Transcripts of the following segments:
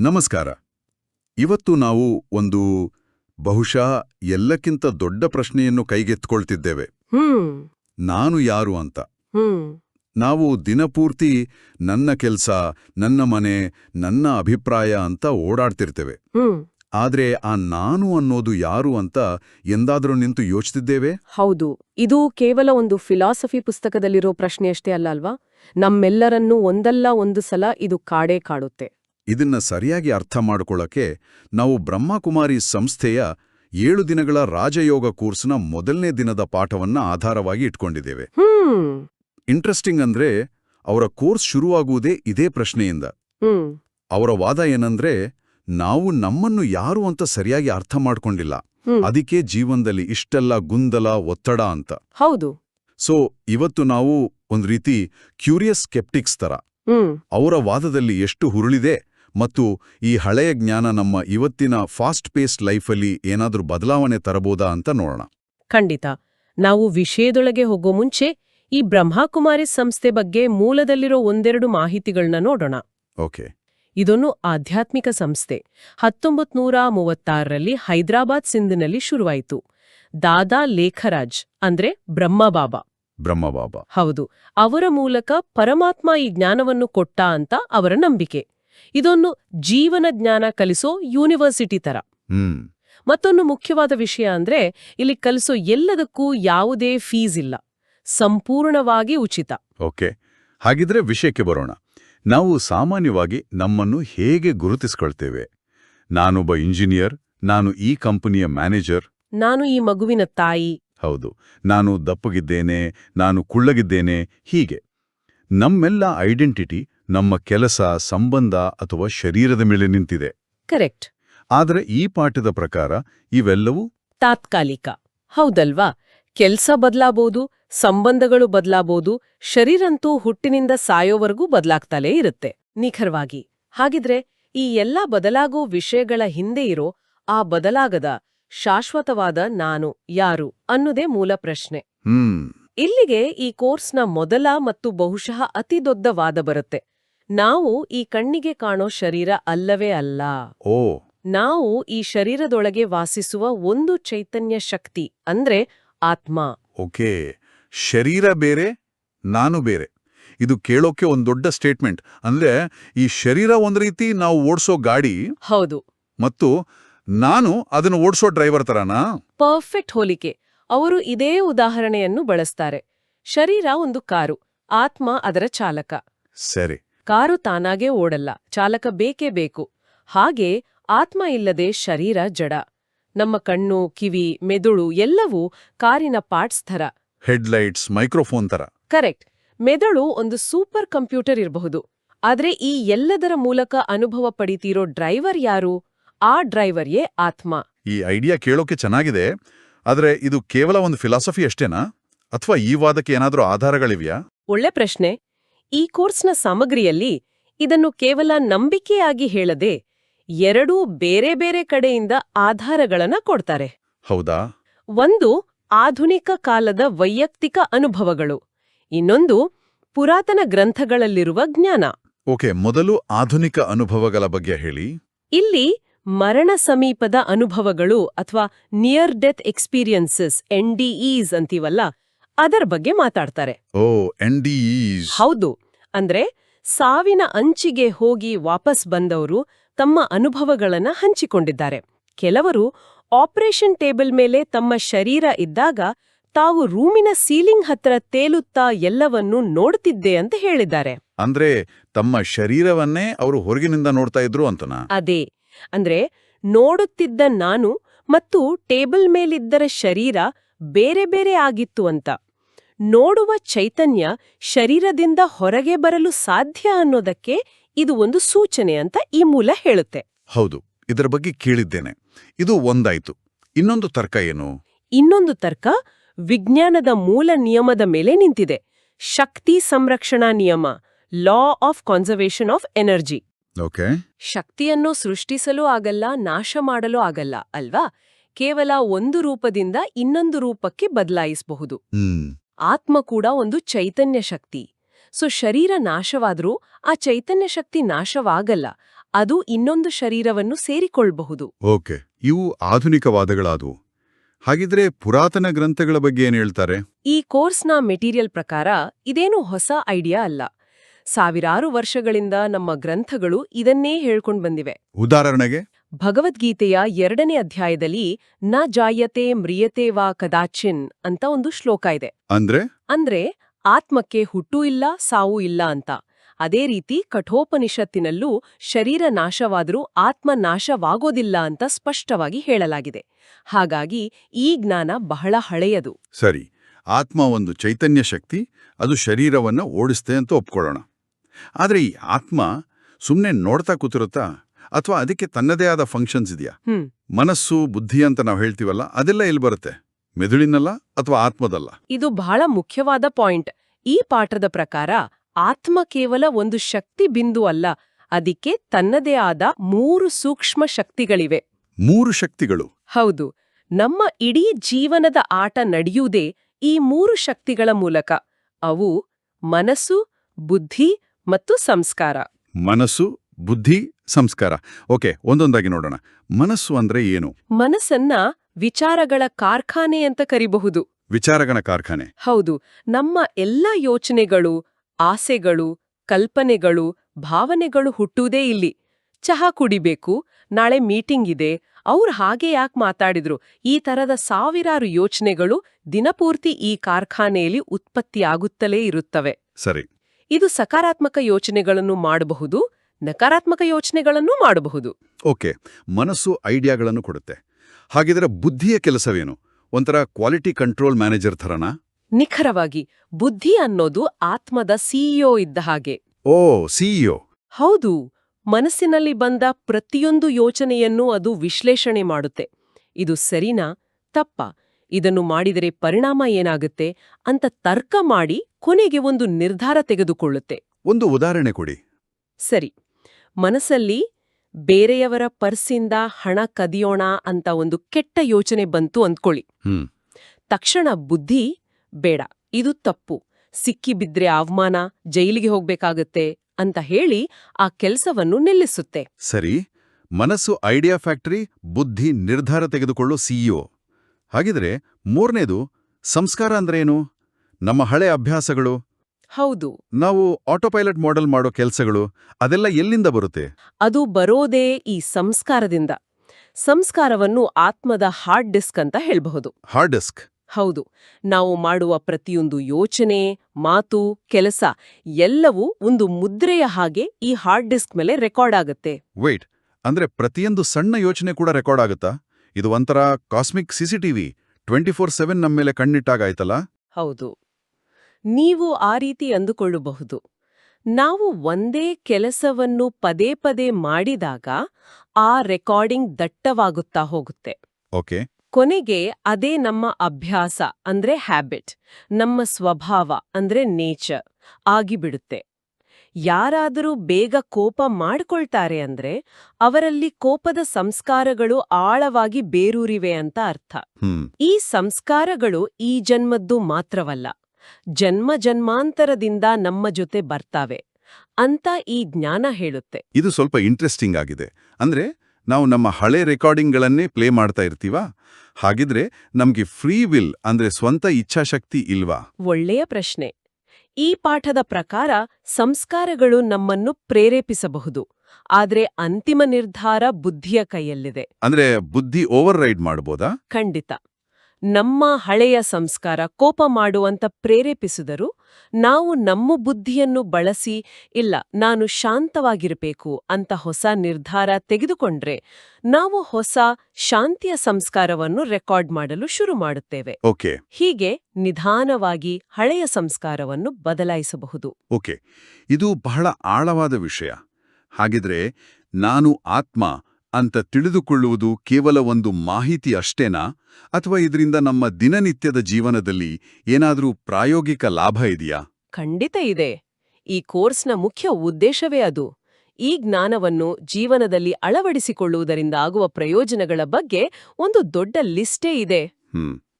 ನಮಸ್ಕಾರ. ಇವತ್ತು ನಾವು ಒಂದು ಬಹುಶಃ ಎಲ್ಲಕ್ಕಿಂತ ದೊಡ್ಡ ಪ್ರಶ್ನೆಯನ್ನು ಕೈಗೆತ್ಕೊಳ್ತಿದ್ದೇವೆ ನಾನು ಯಾರು ಅಂತ? ನಾವು ದಿನಪೂರ್ತಿ ನನ್ನ ಕೆಲ್ಸ ನನ್ನ ಮನೆ ನನ್ನ ಅಭಿಪ್ರಾಯ ಅಂತ ಓಡಾಡ್ತಿರ್ತೇವೆ. ಆದ್ರೆ ಆ ನಾನು ಅನ್ನೋದು ಯಾರು ಅಂತ ಎಂದಾದರೂ ನಿಂತು ಯೋಚಿಸಿದ್ದೇವೆ ಹೌದು. ಇದು ಕೇವಲ ಒಂದು ಫಿಲಾಸಫಿ ಪುಸ್ತಕದಲ್ಲಿರೋ ಪ್ರಶ್ನೆಯಷ್ಟೇ ಅಲ್ಲ ಅಲ್ವಾ? ನಮ್ಮೆಲ್ಲರನ್ನೂ ಒಂದಲ್ಲ ಒಂದು ಸಲ ಇದು ಕಾಡೇ ಕಾಡುತ್ತೆ. ಇದನ್ನ ಸರಿಯಾಗಿ ಅರ್ಥ ಮಾಡಿಕೊಳ್ಳೋಕೆ ನಾವು ಬ್ರಹ್ಮಕುಮಾರಿ ಸಂಸ್ಥೆಯ ಏಳು ದಿನಗಳ ರಾಜಯೋಗ ಕೋರ್ಸ್ನ ಮೊದಲನೇ ದಿನದ ಪಾಠವನ್ನ ಆಧಾರವಾಗಿ ಇಟ್ಕೊಂಡಿದ್ದೇವೆ. ಇಂಟ್ರೆಸ್ಟಿಂಗ್ ಅಂದ್ರೆ ಅವರ ಕೋರ್ಸ್ ಶುರುವಾಗುವುದೇ ಇದೇ ಪ್ರಶ್ನೆಯಿಂದ. ಅವರ ವಾದ ಏನಂದ್ರೆ ನಾವು ನಮ್ಮನ್ನು ಯಾರು ಅಂತ ಸರಿಯಾಗಿ ಅರ್ಥ ಮಾಡ್ಕೊಂಡಿಲ್ಲ. ಅದಕ್ಕೆ ಜೀವನದಲ್ಲಿ ಇಷ್ಟೆಲ್ಲ ಗುಂದಲ ಒತ್ತಡ ಅಂತ. ಹೌದು. ಸೊ ಇವತ್ತು ನಾವು ಒಂದ್ ರೀತಿ ಕ್ಯೂರಿಯಸ್ ಸ್ಕೆಪ್ಟಿಕ್ಸ್ ತರ. ಅವರ ವಾದದಲ್ಲಿ ಎಷ್ಟು ಹುರುಳಿದೆ ಮತ್ತು ಈ ಹಳೆಯ ಜ್ಞಾನ ನಮ್ಮ ಇವತ್ತಿನ ಫಾಸ್ಟ್ ಪೇಸ್ಡ್ ಲೈಫಲ್ಲಿ ಏನಾದರೂ ಬದಲಾವಣೆ ತರಬೋದಾ ಅಂತ ನೋಡೋಣ. ಖಂಡಿತ. ನಾವು ವಿಷಯದೊಳಗೆ ಹೋಗೋ ಮುಂಚೆ ಈ ಬ್ರಹ್ಮಾಕುಮಾರಿ ಸಂಸ್ಥೆ ಬಗ್ಗೆ ಮೂಲದಲ್ಲಿರೋ ಒಂದೆರಡು ಮಾಹಿತಿಗಳನ್ನ ನೋಡೋಣ. ಓಕೆ. ಇದೊಂದು ಆಧ್ಯಾತ್ಮಿಕ ಸಂಸ್ಥೆ. ಹತ್ತೊಂಬತ್ ನೂರ ಮೂವತ್ತಾರರಲ್ಲಿ ಹೈದರಾಬಾದ್ ಸಿಂಧಿನಲ್ಲಿ ಶುರುವಾಯಿತು. ದಾದಾ ಲೇಖರಾಜ್ ಅಂದ್ರೆ ಬ್ರಹ್ಮಬಾಬಾ. ಬ್ರಹ್ಮಬಾಬಾ. ಹೌದು ಅವರ ಮೂಲಕ ಪರಮಾತ್ಮ ಈ ಜ್ಞಾನವನ್ನು ಕೊಟ್ಟ ಅಂತ ಅವರ ನಂಬಿಕೆ. ಇದೊಂದು ಜೀವನ ಜ್ಞಾನ ಕಲಿಸೋ ಯೂನಿವರ್ಸಿಟಿ ತರ. ಹ್ಮ್. ಮತ್ತೊಂದು ಮುಖ್ಯವಾದ ವಿಷಯ ಅಂದ್ರೆ ಇಲ್ಲಿ ಕಲಿಸೋ ಎಲ್ಲದಕ್ಕೂ ಯಾವುದೇ ಫೀಸ್ ಇಲ್ಲ. ಸಂಪೂರ್ಣವಾಗಿ ಉಚಿತ. ಓಕೆ. ಹಾಗಿದ್ರೆ ವಿಷಯಕ್ಕೆ ಬರೋಣ. ನಾವು ಸಾಮಾನ್ಯವಾಗಿ ನಮ್ಮನ್ನು ಹೇಗೆ ಗುರುತಿಸ್ಕೊಳ್ತೇವೆ? ನಾನೊಬ್ಬ ಇಂಜಿನಿಯರ್ ನಾನು ಈ ಕಂಪನಿಯ ಮ್ಯಾನೇಜರ್ ನಾನು ಈ ಮಗುವಿನ ತಾಯಿ. ಹೌದು. ನಾನು ದಪ್ಪಗಿದ್ದೇನೆ ನಾನು ಕುಳ್ಳಗಿದ್ದೇನೆ ಹೀಗೆ. ನಮ್ಮೆಲ್ಲ ಐಡೆಂಟಿಟಿ ನಮ್ಮ ಕೆಲಸ ಸಂಬಂಧ ಅಥವಾ ಶರೀರದ ಮೇಲೆ ನಿಂತಿದೆ. ಕರೆಕ್ಟ್ ಆದರೆ ಈ ಪಾಠದ ಪ್ರಕಾರ ಇವೆಲ್ಲವೂ ತಾತ್ಕಾಲಿಕ. ಹೌದಲ್ವಾ? ಕೆಲ್ಸ ಬದಲಾಬೋದು ಸಂಬಂಧಗಳು ಬದಲಾಬೋದು ಶರೀರಂತೂ ಹುಟ್ಟಿನಿಂದ ಸಾಯೋವರೆಗೂ ಬದಲಾಗ್ತಲೇ ಇರುತ್ತೆ. ನಿಖರವಾಗಿ. ಹಾಗಿದ್ರೆ ಈ ಎಲ್ಲ ಬದಲಾಗೋ ವಿಷಯಗಳ ಹಿಂದೆ ಇರೋ ಆ ಬದಲಾಗದ ಶಾಶ್ವತವಾದ ನಾನು ಯಾರು ಅನ್ನೋದೇ ಮೂಲ ಪ್ರಶ್ನೆ. ಇಲ್ಲಿಗೆ ಈ ಕೋರ್ಸ್ನ ಮೊದಲ ಮತ್ತು ಬಹುಶಃ ಅತಿದೊಡ್ಡ ವಾದ ಬರುತ್ತೆ. ನಾವು ಈ ಕಣ್ಣಿಗೆ ಕಾಣೋ ಶರೀರ ಅಲ್ಲವೇ ಅಲ್ಲ. ಓ. ನಾವು ಈ ಶರೀರದೊಳಗೆ ವಾಸಿಸುವ ಒಂದು ಚೈತನ್ಯ ಶಕ್ತಿ ಅಂದ್ರೆ ಆತ್ಮ. ಓಕೆ. ಶರೀರ ಬೇರೆ ನಾನು ಬೇರೆ. ಇದು ಕೇಳೋಕೆ ಒಂದು ದೊಡ್ಡ ಸ್ಟೇಟ್ಮೆಂಟ್. ಅಂದ್ರೆ ಈ ಶರೀರ ಒಂದ್ ರೀತಿ ನಾವು ಓಡಿಸೋ ಗಾಡಿ ಹೌದು. ಮತ್ತು ನಾನು ಅದನ್ನು ಓಡಿಸೋ ಡ್ರೈವರ್ ತರನಾ? ಪರ್ಫೆಕ್ಟ್ ಹೋಲಿಕೆ. ಅವರು ಇದೇ ಉದಾಹರಣೆಯನ್ನು ಬಳಸ್ತಾರೆ. ಶರೀರ ಒಂದು ಕಾರು ಆತ್ಮ ಅದರ ಚಾಲಕ. ಸರಿ. ಕಾರು ತಾನಾಗೇ ಓಡಲ್ಲ ಚಾಲಕ ಬೇಕೇ ಬೇಕು. ಹಾಗೆ ಆತ್ಮ ಇಲ್ಲದೆ ಶರೀರ ಜಡ. ನಮ್ಮ ಕಣ್ಣು ಕಿವಿ ಮೆದುಳು ಎಲ್ಲವೂ ಕಾರಿನ ಪಾರ್ಟ್ಸ್ ಥರ. ಹೆಡ್ಲೈಟ್ಸ್ ಮೈಕ್ರೋಫೋನ್ ತರ ಕರೆಕ್ಟ್. ಮೆದುಳು ಒಂದು ಸೂಪರ್ ಕಂಪ್ಯೂಟರ್ ಇರಬಹುದು. ಆದ್ರೆ ಈ ಎಲ್ಲದರ ಮೂಲಕ ಅನುಭವ ಪಡಿತೀರೋ ಡ್ರೈವರ್ ಯಾರು? ಆ ಡ್ರೈವರ್ಯೇ ಆತ್ಮ. ಈ ಐಡಿಯಾ ಕೇಳೋಕೆ ಚೆನ್ನಾಗಿದೆ ಆದ್ರೆ ಇದು ಕೇವಲ ಒಂದು ಫಿಲಾಸಫಿ ಅಷ್ಟೇನಾ? ಅಥವಾ ಈ ವಾದಕ್ಕೆ ಏನಾದರೂ ಆಧಾರಗಳಿವೆಯಾ? ಒಳ್ಳೆ ಪ್ರಶ್ನೆ. ಈ ಕೋರ್ಸ್ನ ಸಾಮಗ್ರಿಯಲ್ಲಿ ಇದನ್ನು ಕೇವಲ ನಂಬಿಕೆಯಾಗಿ ಹೇಳದೆ ಎರಡೂ ಬೇರೆ ಬೇರೆ ಕಡೆಯಿಂದ ಆಧಾರಗಳನ್ನ ಕೊಡ್ತಾರೆ. ಹೌದಾ? ಒಂದು ಆಧುನಿಕ ಕಾಲದ ವೈಯಕ್ತಿಕ ಅನುಭವಗಳು ಇನ್ನೊಂದು ಪುರಾತನ ಗ್ರಂಥಗಳಲ್ಲಿರುವ ಜ್ಞಾನ. ಓಕೆ ಮೊದಲು ಆಧುನಿಕ ಅನುಭವಗಳ ಬಗ್ಗೆ ಹೇಳಿ. ಇಲ್ಲಿ ಮರಣ ಸಮೀಪದ ಅನುಭವಗಳು ಅಥವಾ ನಿಯರ್ ಡೆತ್ ಎಕ್ಸ್ಪೀರಿಯನ್ಸಸ್ ಎನ್ಡಿಇಸ್ ಅಂತೀವಲ್ಲ ಅದರ ಬಗ್ಗೆ ಮಾತಾಡ್ತಾರೆ. ಓ ಎನ್ ಹೌದು. ಅಂದ್ರೆ ಸಾವಿನ ಅಂಚಿಗೆ ಹೋಗಿ ವಾಪಸ್ ಬಂದವರು ತಮ್ಮ ಅನುಭವಗಳನ್ನ ಹಂಚಿಕೊಂಡಿದ್ದಾರೆ. ಕೆಲವರು ಆಪರೇಷನ್ ಟೇಬಲ್ ಮೇಲೆ ತಮ್ಮ ಶರೀರ ಇದ್ದಾಗ ತಾವು ರೂಮಿನ ಸೀಲಿಂಗ್ ಹತ್ರ ತೇಲುತ್ತಾ ಎಲ್ಲವನ್ನೂ ನೋಡ್ತಿದ್ದೆ ಅಂತ ಹೇಳಿದ್ದಾರೆ. ಅಂದ್ರೆ ತಮ್ಮ ಶರೀರವನ್ನೇ ಅವರು ಹೊರಗಿನಿಂದ ನೋಡ್ತಾ ಇದ್ರು ಅಂತನ? ಅದೇ. ಅಂದ್ರೆ ನೋಡುತ್ತಿದ್ದ ನಾನು ಮತ್ತು ಟೇಬಲ್ ಮೇಲಿದ್ದರ ಶರೀರ ಬೇರೆ ಬೇರೆ ಆಗಿತ್ತು ಅಂತ. ನೋಡುವ ಚೈತನ್ಯ ಶರೀರದಿಂದ ಹೊರಗೆ ಬರಲು ಸಾಧ್ಯ ಅನ್ನೋದಕ್ಕೆ ಇದು ಒಂದು ಸೂಚನೆ ಅಂತ ಈ ಮೂಲ ಹೇಳುತ್ತೆ. ಹೌದು ಇದರ ಬಗ್ಗೆ ಕೇಳಿದ್ದೇನೆ. ಇದು ಒಂದಾಯ್ತು. ಇನ್ನೊಂದು ತರ್ಕ ಏನು? ಇನ್ನೊಂದು ತರ್ಕ ವಿಜ್ಞಾನದ ಮೂಲ ನಿಯಮದ ಮೇಲೆ ನಿಂತಿದೆ. ಶಕ್ತಿ ಸಂರಕ್ಷಣಾ ನಿಯಮ law of conservation of energy okay. ಶಕ್ತಿಯನ್ನು ಸೃಷ್ಟಿಸಲೂ ಆಗಲ್ಲ ನಾಶ ಮಾಡಲು ಆಗಲ್ಲ ಅಲ್ವಾ? ಕೇವಲ ಒಂದು ರೂಪದಿಂದ ಇನ್ನೊಂದು ರೂಪಕ್ಕೆ ಬದಲಾಯಿಸಬಹುದು. ಆತ್ಮ ಕೂಡ ಒಂದು ಚೈತನ್ಯ ಶಕ್ತಿ. ಸೊ ಶರೀರ ನಾಶವಾದರೂ ಆ ಚೈತನ್ಯ ಶಕ್ತಿ ನಾಶವಾಗಲ್ಲ. ಅದು ಇನ್ನೊಂದು ಶರೀರವನ್ನು ಸೇರಿಕೊಳ್ಬಹುದು. ಓಕೆ. ಇವು ಆಧುನಿಕವಾದಗಳಾದವು ಹಾಗಿದ್ರೆ ಪುರಾತನ ಗ್ರಂಥಗಳ ಬಗ್ಗೆ ಏನ್ ಹೇಳ್ತಾರೆ? ಈ ಕೋರ್ಸ್ನ ಮೆಟೀರಿಯಲ್ ಪ್ರಕಾರ ಇದೇನು ಹೊಸ ಐಡಿಯಾ ಅಲ್ಲ. ಸಾವಿರಾರು ವರ್ಷಗಳಿಂದ ನಮ್ಮ ಗ್ರಂಥಗಳು ಇದನ್ನೇ ಹೇಳ್ಕೊಂಡು ಬಂದಿವೆ. ಉದಾಹರಣೆಗೆ? ಭಗವದ್ಗೀತೆಯ ಎರಡನೇ ಅಧ್ಯಾಯದಲ್ಲಿ ನ ಜಾಯತೆ ಮ್ರಿಯತೆ ವಾ ಕದಾಚಿನ್ ಅಂತ ಒಂದು ಶ್ಲೋಕ ಇದೆ. ಅಂದ್ರೆ? ಅಂದ್ರೆ ಆತ್ಮಕ್ಕೆ ಹುಟ್ಟೂ ಇಲ್ಲ ಸಾವು ಇಲ್ಲ ಅಂತ. ಅದೇ ರೀತಿ ಕಠೋಪನಿಷತ್ತಿನಲ್ಲೂ ಶರೀರ ನಾಶವಾದರೂ ಆತ್ಮ ನಾಶವಾಗೋದಿಲ್ಲ ಅಂತ ಸ್ಪಷ್ಟವಾಗಿ ಹೇಳಲಾಗಿದೆ. ಹಾಗಾಗಿ ಈ ಜ್ಞಾನ ಬಹಳ ಹಳೆಯದು. ಸರಿ ಆತ್ಮ ಒಂದು ಚೈತನ್ಯ ಶಕ್ತಿ ಅದು ಶರೀರವನ್ನು ಓಡಿಸ್ತೆ ಅಂತ ಒಪ್ಕೊಳ್ಳೋಣ. ಆದರೆ ಈ ಆತ್ಮ ಸುಮ್ಮನೆ ನೋಡ್ತಾ ಕೂತಿರುತ್ತಾ? ಅಥವಾ ಅದಕ್ಕೆ ತನ್ನದೇ ಆದ ಫಂಕ್ಷನ್ಸ್ ಇದೆಯಾ? ಮನಸ್ಸು ಬುದ್ಧಿ ಅಂತ ನಾವು ಹೇಳ್ತೀವಲ್ಲ ಅದೆಲ್ಲ ಎಲ್ಲಿ ಬರುತ್ತೆ? ಮೆದುಳಿನಲ್ಲ ಅಥವಾ ಆತ್ಮದಲ್ಲ? ಇದು ಬಹಳ ಮುಖ್ಯವಾದ ಪಾಯಿಂಟ್. ಈ ಪಾಠದ ಪ್ರಕಾರ ಆತ್ಮ ಕೇವಲ ಒಂದು ಶಕ್ತಿ ಬಿಂದು ಅಲ್ಲ ಅದಕ್ಕೆ ತನ್ನದೇ ಆದ ಮೂರು ಸೂಕ್ಷ್ಮ ಶಕ್ತಿಗಳಿವೆ. ಮೂರು ಶಕ್ತಿಗಳು. ಹೌದು. ನಮ್ಮ ಇಡೀ ಜೀವನದ ಆಟ ನಡೆಯುವುದೇ ಈ ಮೂರು ಶಕ್ತಿಗಳ ಮೂಲಕ. ಅವು ಮನಸ್ಸು ಬುದ್ಧಿ ಮತ್ತು ಸಂಸ್ಕಾರ. ಮನಸ್ಸು ಬುದ್ಧಿ ಸಂಸ್ಕಾರ. ಓಕೆ ಒಂದೊಂದಾಗಿ ನೋಡೋಣ. ಮನಸ್ಸು ಅಂದ್ರೆ ಏನು? ಮನಸ್ಸನ್ನ ವಿಚಾರಗಳ ಕಾರ್ಖಾನೆ ಅಂತ ಕರಿಬಹುದು. ವಿಚಾರಗಳ ಕಾರ್ಖಾನೆ. ಹೌದು. ನಮ್ಮ ಎಲ್ಲ ಯೋಚನೆಗಳು ಆಸೆಗಳು ಕಲ್ಪನೆಗಳು ಭಾವನೆಗಳು ಹುಟ್ಟುವುದೇ ಇಲ್ಲಿ. ಚಹಾ ಕುಡಿಬೇಕು ನಾಳೆ ಮೀಟಿಂಗ್ ಇದೆ ಅವ್ರು ಹಾಗೆ ಯಾಕೆ ಮಾತಾಡಿದ್ರು? ಈ ತರದ ಸಾವಿರಾರು ಯೋಚನೆಗಳು ದಿನಪೂರ್ತಿ ಈ ಕಾರ್ಖಾನೆಯಲ್ಲಿ ಉತ್ಪತ್ತಿಯಾಗುತ್ತಲೇ ಇರುತ್ತವೆ. ಸರಿ. ಇದು ಸಕಾರಾತ್ಮಕ ಯೋಚನೆಗಳನ್ನು ಮಾಡಬಹುದು ನಕಾರಾತ್ಮಕ ಯೋಚನೆಗಳನ್ನು ಮಾಡಬಹುದು. ಓಕೆ ಮನಸ್ಸು ಐಡಿಯಾಗಳನ್ನು ಕೊಡುತ್ತೆ. ಹಾಗಿದ್ರೆ ಬುದ್ಧಿಯ ಕೆಲಸವೇನು? ಒಂಥರ ಕ್ವಾಲಿಟಿ ಕಂಟ್ರೋಲ್ ಮ್ಯಾನೇಜರ್ ಥರನಾ? ನಿಖರವಾಗಿ ಬುದ್ಧಿ ಅನ್ನೋದು ಆತ್ಮದ ಸಿಇಒ ಇದ್ದ ಹಾಗೆ. ಓ ಸಿಇಒ ಹೌದು ಮನಸ್ಸಿನಲ್ಲಿ ಬಂದ ಪ್ರತಿಯೊಂದು ಯೋಚನೆಯನ್ನು ಅದು ವಿಶ್ಲೇಷಣೆ ಮಾಡುತ್ತೆ. ಇದು ಸರಿನಾ? ತಪ್ಪ? ಇದನ್ನು ಮಾಡಿದರೆ ಪರಿಣಾಮ ಏನಾಗುತ್ತೆ? ಅಂತ ತರ್ಕ ಮಾಡಿ ಕೊನೆಗೆ ಒಂದು ನಿರ್ಧಾರ ತೆಗೆದುಕೊಳ್ಳುತ್ತೆ. ಒಂದು ಉದಾಹರಣೆ ಕೊಡಿ. ಸರಿ. ಮನಸ್ಸಲ್ಲಿ ಬೇರೆಯವರ ಪರ್ಸಿಂದ ಹಣ ಕದಿಯೋಣ ಅಂತ ಒಂದು ಕೆಟ್ಟ ಯೋಚನೆ ಬಂತು ಅಂದ್ಕೊಳ್ಳಿ. ತಕ್ಷಣ ಬುದ್ಧಿ ಬೇಡ ಇದು ತಪ್ಪು ಸಿಕ್ಕಿ ಬಿದ್ರೆ ಅವಮಾನ ಜೈಲಿಗೆ ಹೋಗ್ಬೇಕಾಗತ್ತೆ ಅಂತ ಹೇಳಿ ಆ ಕೆಲಸವನ್ನು ನಿಲ್ಲಿಸುತ್ತೆ. ಸರಿ ಮನಸ್ಸು ಐಡಿಯಾ ಫ್ಯಾಕ್ಟರಿ ಬುದ್ಧಿ ನಿರ್ಧಾರ ತೆಗೆದುಕೊಳ್ಳೋ ಸಿಇಒ. ಹಾಗಿದ್ರೆ ಮೂರನೇದು ಸಂಸ್ಕಾರ ಅಂದ್ರೇನು? ನಮ್ಮ ಹಳೆ ಅಭ್ಯಾಸಗಳು ಹೌದು. ನಾವು ಆಟೋಪೈಲಟ್ ಮಾಡೆಲ್ ಮಾಡೋ ಕೆಲಸಗಳು ಅದೆಲ್ಲ ಎಲ್ಲಿಂದ ಬರುತ್ತೆ? ಅದು ಬರೋದೇ ಈ ಸಂಸ್ಕಾರದಿಂದ. ಸಂಸ್ಕಾರವನ್ನು ಆತ್ಮದ ಹಾರ್ಡ್ ಡಿಸ್ಕ್ ಅಂತ ಹೇಳಬಹುದು. ಹಾರ್ಡ್ ಡಿಸ್ಕ್ ಹೌದು. ನಾವು ಮಾಡುವ ಪ್ರತಿಯೊಂದು ಯೋಚನೆ ಮಾತು ಕೆಲಸ ಎಲ್ಲವೂ ಒಂದು ಮುದ್ರೆಯ ಹಾಗೆ ಈ ಹಾರ್ಡ್ ಡಿಸ್ಕ್ ಮೇಲೆ ರೆಕಾರ್ಡ್ ಆಗುತ್ತೆ. ವೇಟ್ ಅಂದ್ರೆ ಪ್ರತಿಯೊಂದು ಸಣ್ಣ ಯೋಚನೆ ಕೂಡ ರೆಕಾರ್ಡ್ ಆಗುತ್ತಾ? ಇದು ಒಂಥರ cosmic CCTV twenty four seven ನಮ್ಮ ಮೇಲೆ ಕಣ್ಣಿಟ್ಟಾಗಾಯ್ತಲ್ಲ? ಹೌದು. ನೀವು ಆ ರೀತಿ ಅಂದುಕೊಳ್ಳಬಹುದು. ನಾವು ಒಂದೇ ಕೆಲಸವನ್ನು ಪದೇ ಪದೇ ಮಾಡಿದಾಗ ಆ ರೆಕಾರ್ಡಿಂಗ್ ದಟ್ಟವಾಗುತ್ತಾ ಹೋಗುತ್ತೆ. ಓಕೆ. ಕೊನೆಗೆ ಅದೇ ನಮ್ಮ ಅಭ್ಯಾಸ ಅಂದ್ರೆ ಹ್ಯಾಬಿಟ್ ನಮ್ಮ ಸ್ವಭಾವ ಅಂದ್ರೆ ನೇಚರ್ ಆಗಿಬಿಡುತ್ತೆ. ಯಾರಾದರೂ ಬೇಗ ಕೋಪ ಮಾಡ್ಕೊಳ್ತಾರೆ ಅಂದ್ರೆ ಅವರಲ್ಲಿ ಕೋಪದ ಸಂಸ್ಕಾರಗಳು ಆಳವಾಗಿ ಬೇರೂರಿವೆ ಅಂತ ಅರ್ಥ. ಈ ಸಂಸ್ಕಾರಗಳು ಈ ಜನ್ಮದ್ದು ಮಾತ್ರವಲ್ಲ. ಜನ್ಮ ಜನ್ಮಾಂತರದಿಂದ ನಮ್ಮ ಜೊತೆ ಬರ್ತಾವೆ ಅಂತ ಈ ಜ್ಞಾನ ಹೇಳುತ್ತೆ. ಇದು ಸ್ವಲ್ಪ ಇಂಟ್ರೆಸ್ಟಿಂಗ್ ಆಗಿದೆ. ಅಂದ್ರೆ ನಾವು ನಮ್ಮ ಹಳೆ ರೆಕಾರ್ಡಿಂಗ್ಗಳನ್ನೇ ಪ್ಲೇ ಮಾಡ್ತಾ ಇರ್ತೀವಾ? ಹಾಗಿದ್ರೆ ನಮ್ಗೆ ಫ್ರೀ ವಿಲ್ ಅಂದ್ರೆ ಸ್ವಂತ ಇಚ್ಛಾಶಕ್ತಿ ಇಲ್ವಾ? ಒಳ್ಳೆಯ ಪ್ರಶ್ನೆ. ಈ ಪಾಠದ ಪ್ರಕಾರ ಸಂಸ್ಕಾರಗಳು ನಮ್ಮನ್ನು ಪ್ರೇರೇಪಿಸಬಹುದು. ಆದ್ರೆ ಅಂತಿಮ ನಿರ್ಧಾರ ಬುದ್ಧಿಯ ಕೈಯಲ್ಲಿದೆ. ಅಂದ್ರೆ ಬುದ್ಧಿ ಓವರ್ ರೈಡ್ ಮಾಡಬಹುದಾ ಖಂಡಿತ. ನಮ್ಮ ಹಳೆಯ ಸಂಸ್ಕಾರ ಕೋಪ ಮಾಡುವಂತ ಪ್ರೇರೇಪಿಸಿದರು ನಾವು ನಮ್ಮ ಬುದ್ಧಿಯನ್ನು ಬಳಸಿ ಇಲ್ಲ ನಾನು ಶಾಂತವಾಗಿರಬೇಕು ಅಂತ ಹೊಸ ನಿರ್ಧಾರ ತೆಗೆದುಕೊಂಡ್ರೆ ನಾವು ಹೊಸ ಶಾಂತಿಯ ಸಂಸ್ಕಾರವನ್ನು ರೆಕಾರ್ಡ್ ಮಾಡಲು ಶುರು ಮಾಡುತ್ತೇವೆ. ಓಕೆ. ಹೀಗೆ ನಿಧಾನವಾಗಿ ಹಳೆಯ ಸಂಸ್ಕಾರವನ್ನು ಬದಲಾಯಿಸಬಹುದು. ಓಕೆ. ಇದು ಬಹಳ ಆಳವಾದ ವಿಷಯ. ಹಾಗಿದ್ರೆ ನಾನು ಆತ್ಮ ಅಂತ ತಿಳಿದುಕೊಳ್ಳುವುದು ಕೇವಲ ಒಂದು ಮಾಹಿತಿ ಅಷ್ಟೇನಾ? ಅಥವಾ ಇದರಿಂದ ನಮ್ಮ ದಿನನಿತ್ಯದ ಜೀವನದಲ್ಲಿ ಏನಾದರೂ ಪ್ರಾಯೋಗಿಕ ಲಾಭ ಇದೆಯಾ? ಖಂಡಿತ ಇದೆ. ಈ ಕೋರ್ಸ್ನ ಮುಖ್ಯ ಉದ್ದೇಶವೇ ಅದು. ಈ ಜ್ಞಾನವನ್ನು ಜೀವನದಲ್ಲಿ ಅಳವಡಿಸಿಕೊಳ್ಳುವುದರಿಂದ ಆಗುವ ಪ್ರಯೋಜನಗಳ ಬಗ್ಗೆ ಒಂದು ದೊಡ್ಡ ಲಿಸ್ಟೇ ಇದೆ.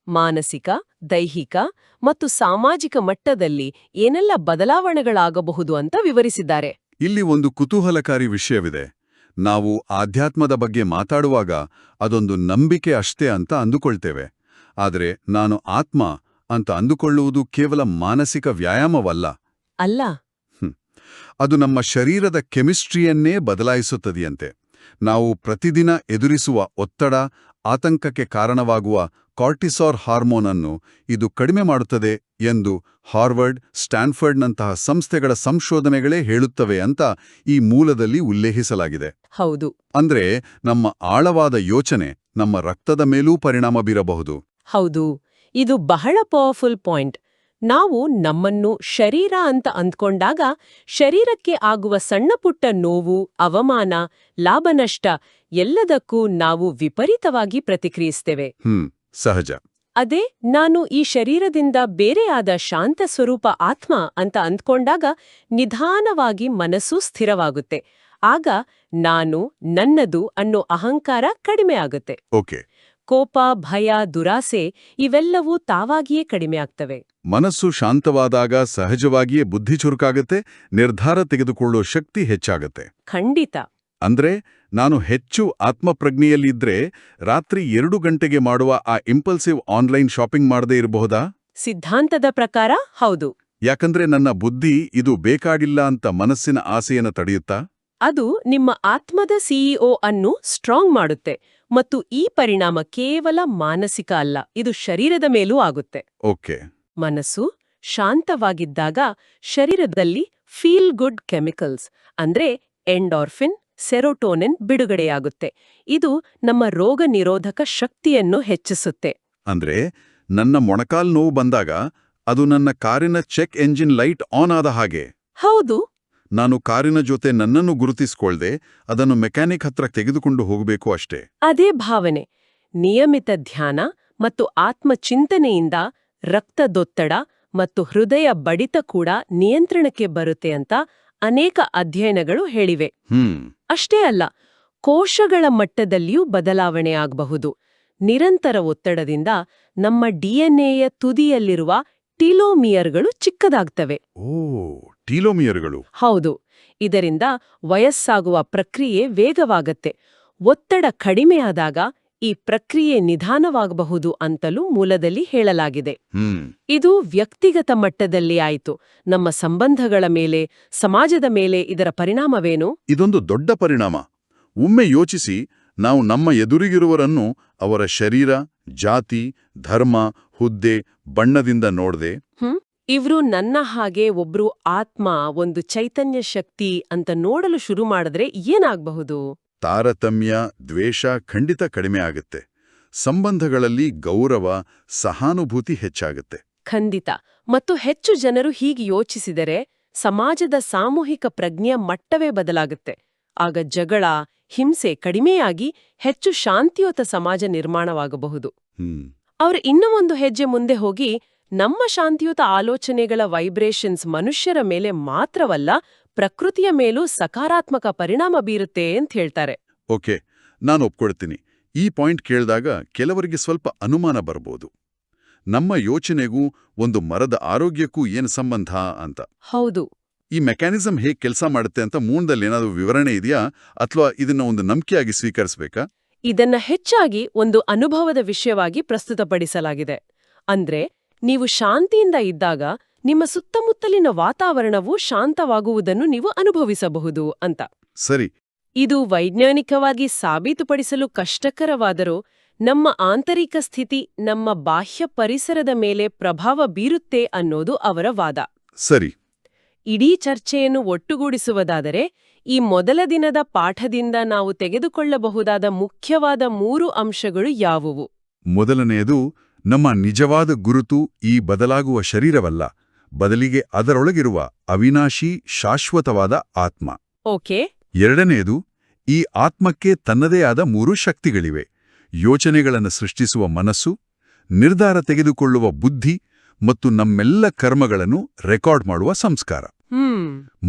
ಮಾನಸಿಕ ದೈಹಿಕ ಮತ್ತು ಸಾಮಾಜಿಕ ಮಟ್ಟದಲ್ಲಿ ಏನೆಲ್ಲ ಬದಲಾವಣೆಗಳಾಗಬಹುದು ಅಂತ ವಿವರಿಸಿದ್ದಾರೆ. ಇಲ್ಲಿ ಒಂದು ಕುತೂಹಲಕಾರಿ ವಿಷಯವಿದೆ. ನಾವು ಆಧ್ಯಾತ್ಮದ ಬಗ್ಗೆ ಮಾತಾಡುವಾಗ ಅದೊಂದು ನಂಬಿಕೆ ಅಷ್ಟೇ ಅಂತ ಅಂದುಕೊಳ್ತೇವೆ. ಆದರೆ ನಾನು ಆತ್ಮ ಅಂತ ಅಂದುಕೊಳ್ಳುವುದು ಕೇವಲ ಮಾನಸಿಕ ವ್ಯಾಯಾಮವಲ್ಲ. ಅಲ್ಲ. ಅದು ನಮ್ಮ ಶರೀರದ ಕೆಮಿಸ್ಟ್ರಿಯನ್ನೇ ಬದಲಾಯಿಸುತ್ತದೆಯಂತೆ. ನಾವು ಪ್ರತಿದಿನ ಎದುರಿಸುವ ಒತ್ತಡ ಆತಂಕಕ್ಕೆ ಕಾರಣವಾಗುವ ಕಾರ್ಟಿಸಾರ್ ಹಾರ್ಮೋನ್ ಅನ್ನು ಇದು ಕಡಿಮೆ ಮಾಡುತ್ತದೆ ಎಂದು ಹಾರ್ವರ್ಡ್ ಸ್ಟ್ಯಾನ್ಫರ್ಡ್ನಂತಹ ಸಂಸ್ಥೆಗಳ ಸಂಶೋಧನೆಗಳೇ ಹೇಳುತ್ತವೆ ಅಂತ ಈ ಮೂಲದಲ್ಲಿ ಉಲ್ಲೇಖಿಸಲಾಗಿದೆ. ಹೌದು. ಅಂದ್ರೆ ನಮ್ಮ ಆಳವಾದ ಯೋಚನೆ ನಮ್ಮ ರಕ್ತದ ಮೇಲೂ ಪರಿಣಾಮ ಬೀರಬಹುದು. ಹೌದು. ಇದು ಬಹಳ ಪವರ್ಫುಲ್ ಪಾಯಿಂಟ್ ನಾವು ನಮ್ಮನ್ನು ಶರೀರ ಅಂತ ಅಂದ್ಕೊಂಡಾಗ ಶರೀರಕ್ಕೆ ಆಗುವ ಸಣ್ಣಪುಟ್ಟ ನೋವು ಅವಮಾನ ಲಾಭನಷ್ಟ ಎಲ್ಲದಕ್ಕೂ ನಾವು ವಿಪರೀತವಾಗಿ ಪ್ರತಿಕ್ರಿಯಿಸ್ತೇವೆ. ಹ್ಮ್ ಸಹಜ. ಅದೇ ನಾನು ಈ ಶರೀರದಿಂದ ಬೇರೆಯಾದ ಶಾಂತ ಸ್ವರೂಪ ಆತ್ಮ ಅಂತ ಅಂದ್ಕೊಂಡಾಗ ನಿಧಾನವಾಗಿ ಮನಸ್ಸು ಸ್ಥಿರವಾಗುತ್ತೆ. ಆಗ ನಾನು ನನ್ನದು ಅನ್ನೋ ಅಹಂಕಾರ ಕಡಿಮೆ ಆಗುತ್ತೆ. ಓಕೆ. ಕೋಪ ಭಯ ದುರಾಸೆ ಇವೆಲ್ಲವೂ ತಾವಾಗಿಯೇ ಕಡಿಮೆ ಆಗ್ತವೆ. ಮನಸ್ಸು ಶಾಂತವಾದಾಗ ಸಹಜವಾಗಿಯೇ ಬುದ್ಧಿ ಚುರುಕಾಗತ್ತೆ ನಿರ್ಧಾರ ತೆಗೆದುಕೊಳ್ಳೋ ಶಕ್ತಿ ಹೆಚ್ಚಾಗತ್ತೆ. ಖಂಡಿತ. ಅಂದ್ರೆ ನಾನು ಹೆಚ್ಚು ಆತ್ಮಪ್ರಜ್ಞೆಯಲ್ಲಿದ್ರೆ ರಾತ್ರಿ ಎರಡು ಗಂಟೆಗೆ ಮಾಡುವ ಆ ಇಂಪಲ್ಸಿವ್ ಆನ್ಲೈನ್ ಶಾಪಿಂಗ್ ಮಾಡದೇ ಇರಬಹುದಾ? ಸಿದ್ಧಾಂತದ ಪ್ರಕಾರ ಹೌದು. ಯಾಕಂದ್ರೆ ನನ್ನ ಬುದ್ಧಿ ಇದು ಬೇಕಾಗಿಲ್ಲ ಅಂತ ಮನಸ್ಸಿನ ಆಸೆಯನ್ನು ತಡೆಯುತ್ತಾ? ಅದು ನಿಮ್ಮ ಆತ್ಮದ ಸಿಇಒ ಅನ್ನು ಸ್ಟ್ರಾಂಗ್ ಮಾಡುತ್ತೆ ಮತ್ತು ಈ ಪರಿಣಾಮ ಕೇವಲ ಮಾನಸಿಕ ಅಲ್ಲ ಇದು ಶರೀರದ ಮೇಲೂ ಆಗುತ್ತೆ. ಓಕೆ. ಮನಸ್ಸು ಶಾಂತವಾಗಿದ್ದಾಗ ಶರೀರದಲ್ಲಿ ಫೀಲ್ ಗುಡ್ ಕೆಮಿಕಲ್ಸ್ ಅಂದ್ರೆ ಎಂಡಾರ್ಫಿನ್ ಸೆರೋಟೋನಿನ್ ಬಿಡುಗಡೆಯಾಗುತ್ತೆ. ಇದು ನಮ್ಮ ರೋಗ ನಿರೋಧಕ ಶಕ್ತಿಯನ್ನು ಹೆಚ್ಚಿಸುತ್ತೆ. ಅಂದ್ರೆ ನನ್ನ ಮೊಣಕಾಲ್ ನೋವು ಬಂದಾಗ ಅದು ನನ್ನ ಕಾರಿನ ಚೆಕ್ ಎಂಜಿನ್ ಲೈಟ್ ಆನ್ ಆದ ಹಾಗೆ. ಹೌದು. ನಾನು ಕಾರಿನ ಜೊತೆ ನನ್ನನ್ನು ಗುರುತಿಸಿಕೊಳ್ಳದೆ ಅದನ್ನು ಮೆಕ್ಯಾನಿಕ್ ಹತ್ರ ತೆಗೆದುಕೊಂಡು ಹೋಗಬೇಕು ಅಷ್ಟೇ. ಅದೇ ಭಾವನೆ. ನಿಯಮಿತ ಧ್ಯಾನ ಮತ್ತು ಆತ್ಮಚಿಂತನೆಯಿಂದ ರಕ್ತದೊತ್ತಡ ಮತ್ತು ಹೃದಯ ಬಡಿತ ಕೂಡ ನಿಯಂತ್ರಣಕ್ಕೆ ಬರುತ್ತೆ ಅಂತ ಅನೇಕ ಅಧ್ಯಯನಗಳು ಹೇಳಿವೆ. ಅಷ್ಟೇ ಅಲ್ಲ ಕೋಶಗಳ ಮಟ್ಟದಲ್ಲಿಯೂ ಬದಲಾವಣೆ ಆಗಬಹುದು. ನಿರಂತರ ಒತ್ತಡದಿಂದ ನಮ್ಮ ಡಿಎನ್ಎಯ ತುದಿಯಲ್ಲಿರುವ ಟಿಲೋಮಿಯರ್ಗಳು ಚಿಕ್ಕದಾಗ್ತವೆ. ಓ ಟೀಲೋಮಿಯರ್ಗಳು. ಹೌದು ಇದರಿಂದ ವಯಸ್ಸಾಗುವ ಪ್ರಕ್ರಿಯೆ ವೇಗವಾಗತ್ತೆ. ಒತ್ತಡ ಕಡಿಮೆಯಾದಾಗ ಈ ಪ್ರಕ್ರಿಯೆ ನಿಧಾನವಾಗಬಹುದು ಅಂತಲೂ ಮೂಲದಲ್ಲಿ ಹೇಳಲಾಗಿದೆ. ಇದು ವ್ಯಕ್ತಿಗತ ಮಟ್ಟದಲ್ಲಿ ಆಯಿತು. ನಮ್ಮ ಸಂಬಂಧಗಳ ಮೇಲೆ ಸಮಾಜದ ಮೇಲೆ ಇದರ ಪರಿಣಾಮವೇನು? ಇದೊಂದು ದೊಡ್ಡ ಪರಿಣಾಮ. ಒಮ್ಮೆ ಯೋಚಿಸಿ ನಾವು ನಮ್ಮ ಎದುರಿಗಿರುವರನ್ನು ಅವರ ಶರೀರ ಜಾತಿ ಧರ್ಮ ಹುದ್ದೆ ಬಣ್ಣದಿಂದ ನೋಡದೆ. ಹ್ಮ್. ಇವ್ರು ನನ್ನ ಹಾಗೆ ಒಬ್ರು ಆತ್ಮ ಒಂದು ಚೈತನ್ಯ ಶಕ್ತಿ ಅಂತ ನೋಡಲು ಶುರು ಮಾಡಿದ್ರೆ ಏನಾಗಬಹುದು? ತಾರತಮ್ಯ ದ್ವೇಷ ಖಂಡಿತ ಕಡಿಮೆ ಆಗುತ್ತೆ. ಸಂಬಂಧಗಳಲ್ಲಿ ಗೌರವ ಸಹಾನುಭೂತಿ ಹೆಚ್ಚಾಗುತ್ತೆ. ಖಂಡಿತ. ಮತ್ತು ಹೆಚ್ಚು ಜನರು ಹೀಗೆ ಯೋಚಿಸಿದರೆ ಸಮಾಜದ ಸಾಮೂಹಿಕ ಪ್ರಜ್ಞೆಯ ಮಟ್ಟವೇ ಬದಲಾಗುತ್ತೆ. ಆಗ ಜಗಳ ಹಿಂಸೆ ಕಡಿಮೆಯಾಗಿ ಹೆಚ್ಚು ಶಾಂತಿಯುತ ಸಮಾಜ ನಿರ್ಮಾಣವಾಗಬಹುದು. ಅವರು ಇನ್ನೂ ಒಂದು ಹೆಜ್ಜೆ ಮುಂದೆ ಹೋಗಿ ನಮ್ಮ ಶಾಂತಿಯುತ ಆಲೋಚನೆಗಳ ವೈಬ್ರೇಷನ್ಸ್ ಮನುಷ್ಯರ ಮೇಲೆ ಮಾತ್ರವಲ್ಲ ಪ್ರಕೃತಿಯ ಮೇಲೂ ಸಕಾರಾತ್ಮಕ ಪರಿಣಾಮ ಬೀರುತ್ತೆ ಅಂತ ಹೇಳ್ತಾರೆ. ಓಕೆ ನಾನು ಒಪ್ಕೊಳ್ತೀನಿ. ಈ ಪಾಯಿಂಟ್ ಕೇಳಿದಾಗ ಕೆಲವರಿಗೆ ಸ್ವಲ್ಪ ಅನುಮಾನ ಬರ್ಬೋದು. ನಮ್ಮ ಯೋಚನೆಗೂ ಒಂದು ಮರದ ಆರೋಗ್ಯಕ್ಕೂ ಏನು ಸಂಬಂಧ ಅಂತ. ಹೌದು. ಈ ಮೆಕ್ಯಾನಿಸಮ್ ಹೇಗೆ ಕೆಲಸ ಮಾಡುತ್ತೆ ಅಂತ ಮೂಲದಲ್ಲಿ ಏನಾದರೂ ವಿವರಣೆ ಇದೆಯಾ? ಅಥವಾ ಇದನ್ನ ಒಂದು ನಂಬಿಕೆಯಾಗಿ ಸ್ವೀಕರಿಸಬೇಕಾ? ಇದನ್ನ ಹೆಚ್ಚಾಗಿ ಒಂದು ಅನುಭವದ ವಿಷಯವಾಗಿ ಪ್ರಸ್ತುತಪಡಿಸಲಾಗಿದೆ. ಅಂದ್ರೆ ನೀವು ಶಾಂತಿಯಿಂದ ಇದ್ದಾಗ ನಿಮ್ಮ ಸುತ್ತಮುತ್ತಲಿನ ವಾತಾವರಣವು ಶಾಂತವಾಗುವುದನ್ನು ನೀವು ಅನುಭವಿಸಬಹುದು ಅಂತ. ಸರಿ. ಇದು ವೈಜ್ಞಾನಿಕವಾಗಿ ಸಾಬೀತುಪಡಿಸಲು ಕಷ್ಟಕರವಾದರೂ ನಮ್ಮ ಆಂತರಿಕ ಸ್ಥಿತಿ ನಮ್ಮ ಬಾಹ್ಯ ಪರಿಸರದ ಮೇಲೆ ಪ್ರಭಾವ ಬೀರುತ್ತೆ ಅನ್ನೋದು ಅವರ ವಾದ. ಸರಿ. ಇಡೀ ಚರ್ಚೆಯನ್ನು ಒಟ್ಟುಗೂಡಿಸುವುದಾದರೆ ಈ ಮೊದಲ ದಿನದ ಪಾಠದಿಂದ ನಾವು ತೆಗೆದುಕೊಳ್ಳಬಹುದಾದ ಮುಖ್ಯವಾದ ಮೂರು ಅಂಶಗಳು ಯಾವುವು? ಮೊದಲನೆಯದು ನಮ್ಮ ನಿಜವಾದ ಗುರುತು ಈ ಬದಲಾಗುವ ಶರೀರವಲ್ಲ. ಬದಲಿಗೆ ಅದರೊಳಗಿರುವ ಅವಿನಾಶಿ ಶಾಶ್ವತವಾದ ಆತ್ಮ. ಓಕೆ. ಎರಡನೆಯದು ಈ ಆತ್ಮಕ್ಕೆ ತನ್ನದೇ ಆದ ಮೂರು ಶಕ್ತಿಗಳಿವೆ. ಯೋಚನೆಗಳನ್ನು ಸೃಷ್ಟಿಸುವ ಮನಸ್ಸು ನಿರ್ಧಾರ ತೆಗೆದುಕೊಳ್ಳುವ ಬುದ್ಧಿ ಮತ್ತು ನಮ್ಮೆಲ್ಲ ಕರ್ಮಗಳನ್ನು ರೆಕಾರ್ಡ್ ಮಾಡುವ ಸಂಸ್ಕಾರ.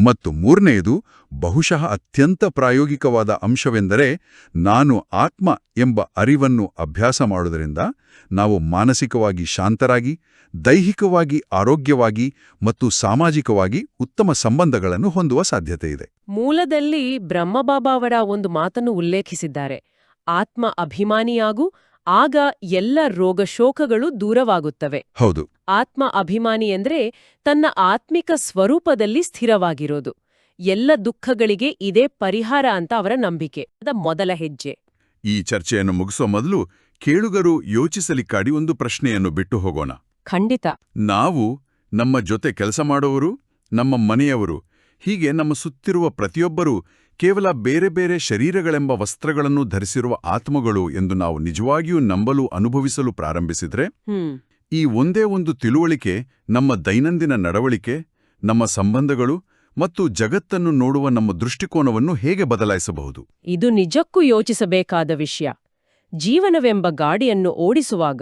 ಮತ್ತು ಮೂರನೆಯದು ಬಹುಶಃ ಅತ್ಯಂತ ಪ್ರಾಯೋಗಿಕವಾದ ಅಂಶವೆಂದರೆ ನಾನು ಆತ್ಮ ಎಂಬ ಅರಿವನ್ನು ಅಭ್ಯಾಸ ಮಾಡುವುದರಿಂದ ನಾವು ಮಾನಸಿಕವಾಗಿ ಶಾಂತರಾಗಿ ದೈಹಿಕವಾಗಿ ಆರೋಗ್ಯವಾಗಿ ಮತ್ತು ಸಾಮಾಜಿಕವಾಗಿ ಉತ್ತಮ ಸಂಬಂಧಗಳನ್ನು ಹೊಂದುವ ಸಾಧ್ಯತೆ ಇದೆ. ಮೂಲದಲ್ಲಿ ಬ್ರಹ್ಮಬಾಬಾ ಅವರ ಒಂದು ಮಾತನ್ನು ಉಲ್ಲೇಖಿಸಿದ್ದಾರೆ. ಆತ್ಮ ಅಭಿಮಾನಿಯಾಗು ಆಗ ಎಲ್ಲ ರೋಗ ಶೋಕಗಳು ದೂರವಾಗುತ್ತವೆ. ಹೌದು. ಆತ್ಮ ಅಭಿಮಾನಿ ಅಂದ್ರೆ ತನ್ನ ಆತ್ಮಿಕ ಸ್ವರೂಪದಲ್ಲಿ ಸ್ಥಿರವಾಗಿರೋದು. ಎಲ್ಲ ದುಃಖಗಳಿಗೆ ಇದೇ ಪರಿಹಾರ ಅಂತ ಅವರ ನಂಬಿಕೆ. ಅದ ಮೊದಲ ಹೆಜ್ಜೆ. ಈ ಚರ್ಚೆಯನ್ನು ಮುಗಿಸುವ ಮೊದಲು ಕೇಳುಗರು ಯೋಚಿಸಲಿಕ್ಕಾಡಿ ಒಂದು ಪ್ರಶ್ನೆಯನ್ನು ಬಿಟ್ಟು ಹೋಗೋಣ. ಖಂಡಿತ. ನಾವು ನಮ್ಮ ಜೊತೆ ಕೆಲಸ ಮಾಡುವವರು ನಮ್ಮ ಮನೆಯವರು ಹೀಗೆ ನಮ್ಮ ಸುತ್ತಿರುವ ಪ್ರತಿಯೊಬ್ಬರೂ ಕೇವಲ ಬೇರೆ ಬೇರೆ ಶರೀರಗಳೆಂಬ ವಸ್ತ್ರಗಳನ್ನು ಧರಿಸಿರುವ ಆತ್ಮಗಳು ಎಂದು ನಾವು ನಿಜವಾಗಿಯೂ ನಂಬಲು ಅನುಭವಿಸಲು ಪ್ರಾರಂಭಿಸಿದ್ರೆ ಈ ಒಂದೇ ಒಂದು ತಿಳುವಳಿಕೆ ನಮ್ಮ ದೈನಂದಿನ ನಡವಳಿಕೆ ನಮ್ಮ ಸಂಬಂಧಗಳು ಮತ್ತು ಜಗತ್ತನ್ನು ನೋಡುವ ನಮ್ಮ ದೃಷ್ಟಿಕೋನವನ್ನು ಹೇಗೆ ಬದಲಾಯಿಸಬಹುದು? ಇದು ನಿಜಕ್ಕೂ ಯೋಚಿಸಬೇಕಾದ ವಿಷಯ. ಜೀವನವೆಂಬ ಗಾಡಿಯನ್ನು ಓಡಿಸುವಾಗ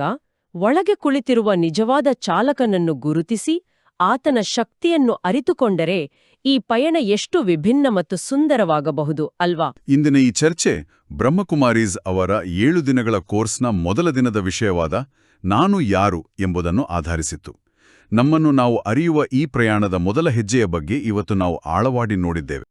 ಒಳಗೆ ಕುಳಿತಿರುವ ನಿಜವಾದ ಚಾಲಕನನ್ನು ಗುರುತಿಸಿ ಆತನ ಶಕ್ತಿಯನ್ನು ಅರಿತುಕೊಂಡರೆ ಈ ಪಯಣ ಎಷ್ಟು ವಿಭಿನ್ನ ಮತ್ತು ಸುಂದರವಾಗಬಹುದು, ಅಲ್ವಾ? ಇಂದಿನ ಈ ಚರ್ಚೆ ಬ್ರಹ್ಮಕುಮಾರೀಸ್ ಅವರ ಏಳು ದಿನಗಳ ಕೋರ್ಸ್ನ ಮೊದಲ ದಿನದ ವಿಷಯವಾದ ನಾನು ಯಾರು ಎಂಬುದನ್ನು ಆಧರಿಸಿತ್ತು. ನಮ್ಮನ್ನು ನಾವು ಅರಿಯುವ ಈ ಪ್ರಯಾಣದ ಮೊದಲ ಹೆಜ್ಜೆಯ ಬಗ್ಗೆ ಇವತ್ತು ನಾವು ಆಳವಾಡಿ ನೋಡಿದ್ದೇವೆ.